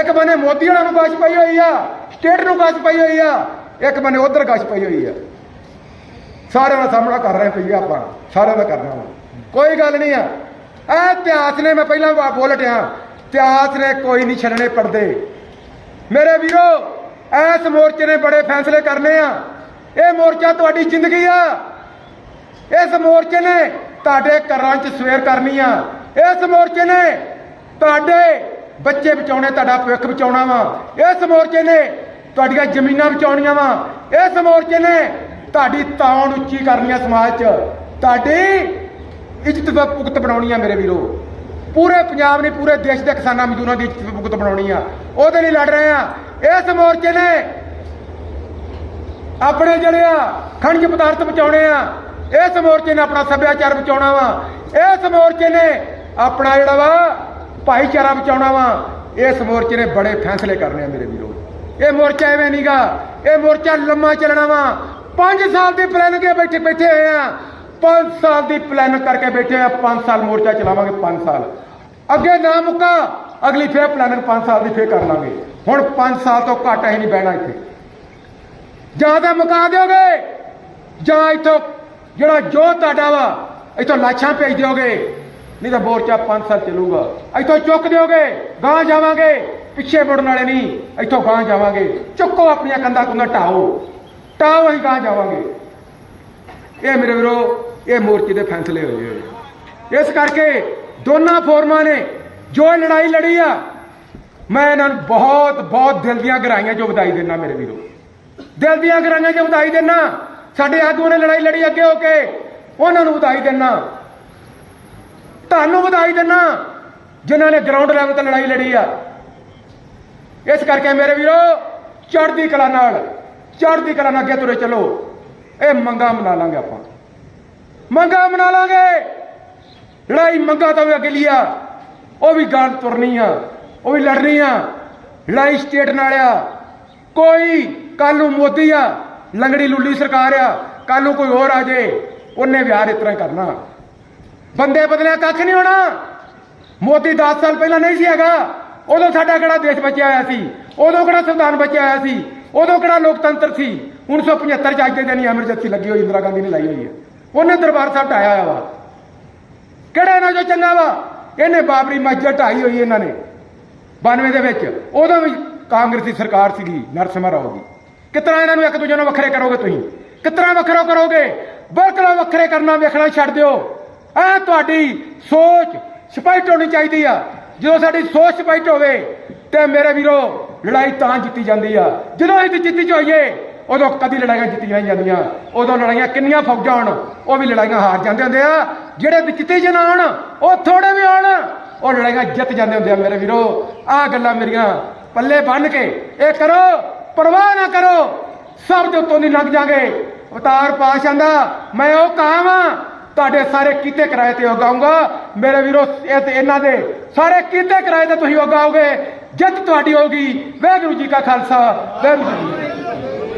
ਇੱਕ ਬੰਨੇ ਮੋਦੀ ਵਾਲਾ ਨੂੰ ਗਸ਼ ਪਈ ਹੋਈ ਆ, ਸਟੇਟ ਨੂੰ ਗਸ਼ ਪਈ ਹੋਈ ਆ, ਇੱਕ ਬੰਨੇ ਉਧਰ ਗਸ਼ ਪਈ ਹੋਈ ਆ। ਸਾਰਿਆਂ ਦਾ ਸਾਹਮਣਾ ਕਰ ਰਹੇ ਪਈ ਆਪਾਂ, ਸਾਰਿਆਂ ਦਾ ਕਰਨਾ ਵਾ। ਕੋਈ ਗੱਲ ਨਹੀਂ ਆ। ਇਹ ਇਤਿਹਾਸ ਨੇ ਮੈਂ ਪਹਿਲਾਂ ਬੋਲ ਹਟਿਆ ਇਤਿਹਾਸ ਨੇ ਕੋਈ ਨਹੀਂ ਛੱਡਣੇ ਪੜਦੇ। ਮੇਰੇ ਵੀਰੋ, ਇਸ ਮੋਰਚੇ ਨੇ ਬੜੇ ਫੈਸਲੇ ਕਰਨੇ ਆ। ਇਹ ਮੋਰਚਾ ਤੁਹਾਡੀ ਜ਼ਿੰਦਗੀ ਆ। ਇਸ ਮੋਰਚੇ ਨੇ ਤੁਹਾਡੇ ਘਰਾਂ 'ਚ ਸਵੇਰ ਕਰਨੀ ਆ। ਇਸ ਮੋਰਚੇ ਨੇ ਤੁਹਾਡੇ ਬੱਚੇ ਬਚਾਉਣੇ, ਤੁਹਾਡਾ ਭਵਿੱਖ ਬਚਾਉਣਾ ਵਾ। ਇਸ ਮੋਰਚੇ ਨੇ ਤੁਹਾਡੀਆਂ ਜ਼ਮੀਨਾਂ ਬਚਾਉਣੀਆਂ ਵਾ। ਇਸ ਮੋਰਚੇ ਨੇ ਤੁਹਾਡੀ ਤਾਉਣ ਉੱਚੀ ਕਰਨੀ ਆ ਸਮਾਜ 'ਚ। ਤੁਹਾਡੀ ਇੱਜ਼ਤ ਦਾ ਭੁਗਤ ਬਣਾਉਣੀ ਆ ਮੇਰੇ ਵੀਰੋ। ਪੂਰੇ ਪੰਜਾਬ ਨੇ, ਪੂਰੇ ਦੇਸ਼ ਦੇ ਕਿਸਾਨਾਂ ਮਜ਼ਦੂਰਾਂ ਦੀ ਇੱਜ਼ਤ ਭੁਗਤ ਬਣਾਉਣੀ ਆ। ਉਹਦੇ ਲਈ ਲੜ ਰਹੇ ਆ। ਇਸ ਮੋਰਚੇ ਨੇ ਆਪਣੇ ਜਿਹੜੇ ਆ ਖਣਜ ਪਦਾਰਥ ਬਚਾਉਣੇ ਆ, ਇਸ ਮੋਰਚੇ ਨੇ ਆਪਣਾ ਸੱਭਿਆਚਾਰ ਬਚਾਉਣਾ ਵਾ। ਇਸ ਮੋਰਚੇ ਨੇ ਆਪਣਾ ਜਿਹੜਾ ਵਾ ਭਾਈਚਾਰਾ ਬਚਾਉਣਾ ਵਾ। ਇਸ ਮੋਰਚੇ ਨੇ ਬੜੇ ਫੈਸਲੇ ਕਰਨੇ ਆ ਮੇਰੇ ਵੀਰੋ। ਇਹ ਮੋਰਚਾ ਐਵੇਂ ਨਹੀਂਗਾ ਇਹ ਮੋਰਚਾ ਲੰਮਾ ਚੱਲਣਾ ਵਾ। 5 ਸਾਲ ਦੀ ਪਲਾਨ ਕੇ ਬੈਠੇ ਬੈਠੇ ਹੋਏ ਆ। 5 ਸਾਲ ਦੀ ਪਲਾਨ ਕਰਕੇ ਬੈਠੇ ਆ। 5 ਸਾਲ ਮੋਰਚਾ ਚਲਾਵਾਂਗੇ 5 ਸਾਲ। ਅੱਗੇ ਨਾ ਮੁੱਕਾ, ਅਗਲੀ ਫੇਰ ਪਲਾਨਿੰਗ 5 ਸਾਲ ਦੀ ਫੇਰ ਕਰ ਲਾਂਗੇ। ਹੁਣ 5 ਸਾਲ ਤੋਂ ਘੱਟ ਅਸੀਂ ਨਹੀਂ ਬਹਿਣਾ ਇੱਥੇ। ਜਾਂ ਮੁਕਾ ਦਿਓਗੇ, ਜਾਂ ਇੱਥੋਂ ਜਿਹੜਾ ਜੋ ਤੁਹਾਡਾ ਵਾ, ਇੱਥੋਂ ਲਾਸ਼ਾਂ ਭੇਜ ਦਿਓਗੇ। ਨਹੀਂ ਤਾਂ ਮੋਰਚਾ 5 ਸਾਲ ਚੱਲੂਗਾ। ਇੱਥੋਂ ਚੁੱਕ ਦਿਓਗੇ ਗਾਂ ਜਾਵਾਂਗੇ, ਪਿੱਛੇ ਮੁੜਨ ਵਾਲੇ ਨਹੀਂ, ਇੱਥੋਂ ਗਾਂ ਜਾਵਾਂਗੇ। ਚੁੱਕੋ ਆਪਣੀਆਂ ਕੰਧਾਂ ਕੁੰਧਾਂ ਢਾਓ ਢਾਓ ਅਸੀਂ ਗਾਂ ਜਾਵਾਂਗੇ। ਇਹ ਮੇਰੇ ਵੀਰੋ, ਇਹ ਮੋਰਚੇ ਦੇ ਫੈਸਲੇ ਹੋਏ। ਇਸ ਕਰਕੇ ਦੋਨਾਂ ਫੋਰਮਾਂ ਨੇ, ਜੋ ਇਹ ਲੜਾਈ ਲੜੀ ਆ, ਮੈਂ ਇਹਨਾਂ ਨੂੰ ਬਹੁਤ ਬਹੁਤ ਦਿਲ ਦੀਆਂ ਗਹਿਰਾਈਆਂ ਜੋ ਵਧਾਈ ਦਿੰਦਾ ਮੇਰੇ ਵੀਰੋ। ਦਿਲ ਦੀਆਂ ਗਹਿਰਾਈਆਂ ਜੋ ਵਧਾਈ ਦਿੰਦਾ, ਸਾਡੇ ਆਗੂਆਂ ਨੇ ਲੜਾਈ ਲੜੀ ਅੱਗੇ ਹੋ ਕੇ, ਉਹਨਾਂ ਨੂੰ ਵਧਾਈ ਦਿੰਦਾ। ਤੁਹਾਨੂੰ ਵਧਾਈ ਦਿੰਦਾ, ਜਿਨ੍ਹਾਂ ਨੇ ਗਰਾਊਂਡ ਲੈਵਲ ਤੇ ਲੜਾਈ ਲੜੀ ਆ। ਇਸ ਕਰਕੇ ਮੇਰੇ ਵੀਰੋ, ਚੜ੍ਹਦੀ ਕਲਾ ਨਾਲ, ਚੜ੍ਹਦੀ ਕਲਾ ਨਾਲ ਅੱਗੇ ਤੁਰੇ ਚਲੋ। ਇਹ ਮੰਗਾ ਮਨਾ ਲਾਂਗੇ ਆਪਾਂ। ਮੰਗਾ ਮਨਾ ਲਾਂਗੇ। ਲੜਾਈ ਮੰਗਾ ਤਾਂ ਵੀ ਅੱਗੇ ਲਿਆ ਉਹ ਵੀ ਗਾਂ ਤੁਰਨੀ ਆ, ਉਹ ਵੀ ਲੜਨੀ ਆ। ਲੜਾਈ ਸਟੇਟ ਨਾਲ ਆ। ਕੋਈ ਕੱਲ ਨੂੰ ਮੋਦੀ ਆ, ਲੰਗੜੀ ਲੁੱਲੀ ਸਰਕਾਰ ਆ ਕੱਲ ਨੂੰ ਕੋਈ ਹੋਰ ਆ ਜੇ, ਉਹਨੇ ਵਿਆਹ ਇਸ ਤਰ੍ਹਾਂ ਕਰਨਾ। ਬੰਦੇ ਬਦਲਿਆ ਕੱਖ ਨਹੀਂ ਹੋਣਾ। ਮੋਦੀ 10 ਸਾਲ ਪਹਿਲਾਂ ਨਹੀਂ ਸੀ ਹੈਗਾ। ਉਦੋਂ ਸਾਡਾ ਕਿਹੜਾ ਦੇਸ਼ ਬਚਿਆ ਹੋਇਆ ਸੀ? ਉਦੋਂ ਕਿਹੜਾ ਸੰਵਿਧਾਨ ਬਚਿਆ ਹੋਇਆ ਸੀ? ਉਦੋਂ ਕਿਹੜਾ ਲੋਕਤੰਤਰ ਸੀ? 1975 ਚ ਅੱਜ ਦੇ ਦਿਨ ਐਮਰਜੈਂਸੀ ਲੱਗੀ ਹੋਈ, ਇੰਦਰਾ ਗਾਂਧੀ ਨੇ ਲਾਈ ਹੋਈ ਹੈ। ਉਹਨੇ ਦਰਬਾਰ ਸਾਹਿਬ ਢਾਇਆ ਹੋਇਆ ਵਾ। ਕਿਹੜਾ ਇਹਨਾਂ ਜੋ ਚੰਗਾ ਵਾ? ਇਹਨੇ ਬਾਬਰੀ ਮਸਜਿਦ ਢਾਈ ਹੋਈ ਇਹਨਾਂ ਨੇ। 92 ਦੇ ਵਿੱਚ। ਉਦੋਂ ਵੀ ਕਾਂਗਰਸੀ ਸਰਕਾਰ ਸੀਗੀ ਨਰਸਿਮਾ ਰਾਓ ਦੀ। ਕਿਤਨਾ ਇਹਨਾਂ ਨੂੰ ਇੱਕ ਦੂਜੇ ਨੂੰ ਵੱਖਰੇ ਕਰੋਗੇ ਤੁਸੀਂ? ਕਿਤਨਾ ਵੱਖਰਾ ਕਰੋਗੇ? ਬਿਲਕੁਲ ਵੱਖਰੇ ਕਰਨਾ ਵੇਖਣਾ ਛੱਡ ਦਿਓ। ਐ ਤੁਹਾਡੀ ਸੋਚ ਸਪਸ਼ਟ ਹੋਣੀ ਚਾਹੀਦੀ ਆ। ਜਦੋਂ ਸਾਡੀ ਸੋਚ ਸਪਸ਼ਟ ਹੋਵੇ ਤੇ ਮੇਰੇ ਵੀਰੋ, ਲੜਾਈ ਤਾਂ ਜਿੱਤੀ ਜਾਂਦੀ ਆ। ਜਦੋਂ ਅਸੀਂ ਜਿੱਤੀ ਚ ਹੋਈਏ ਉਦੋਂ ਕਦੀ ਲੜਾਈਆਂ ਜਿੱਤੀਆਂ ਨਹੀਂ ਜਾਂਦੀਆਂ। ਉਦੋਂ ਲੜਾਈਆਂ ਕਿੰਨੀਆਂ ਫੌਜਾਂ ਹੋਣ ਉਹ ਵੀ ਲੜਾਈਆਂ ਹਾਰ ਜਾਂਦੇ ਹੁੰਦੇ ਆ। ਜਿਹੜੇ ਵੀ ਜਿੱਤੇ ਜਨ ਆਉਣ, ਉਹ ਥੋੜੇ ਵੀ ਆਉਣ। ਉਹ ਲੜਾਈਆਂ ਜਿੱਤ ਜਾਂਦੇ ਹੁੰਦੇ ਆ ਮੇਰੇ ਵੀਰੋ। ਆਹ ਗੱਲਾਂ ਮੇਰੀਆਂ ਪੱਲੇ ਬੰਨ ਕੇ ਇਹ ਕਰੋ, ਪਰਵਾਹ ਨਾ ਕਰੋ। ਸਭ ਦੇ ਉੱਤੋਂ ਦੀ ਲੰਘ ਜਾਗੇ। ਅਵਤਾਰ ਪਾਸ਼ਾ ਦਾ ਮੈਂ ਉਹ ਕਾਮ ਆ, ਤੁਹਾਡੇ ਸਾਰੇ ਕੀਤੇ ਕਿਰਾਏ ਤੇ ਉਗਾਉਂਗਾ ਮੇਰੇ ਵੀਰੋ, ਇਸ ਇਹਨਾਂ ਦੇ ਸਾਰੇ ਕੀਤੇ ਕਿਰਾਏ ਤੇ ਤੁਸੀਂ ਉਗਾਓਗੇ ਜਿੱਤ ਤੁਹਾਡੀ ਹੋਗੀ ਵਾਹਿਗੁਰੂ ਜੀ ਕਾ ਖਾਲਸਾ, ਵਾਹਿਗੁਰੂ ਜੀ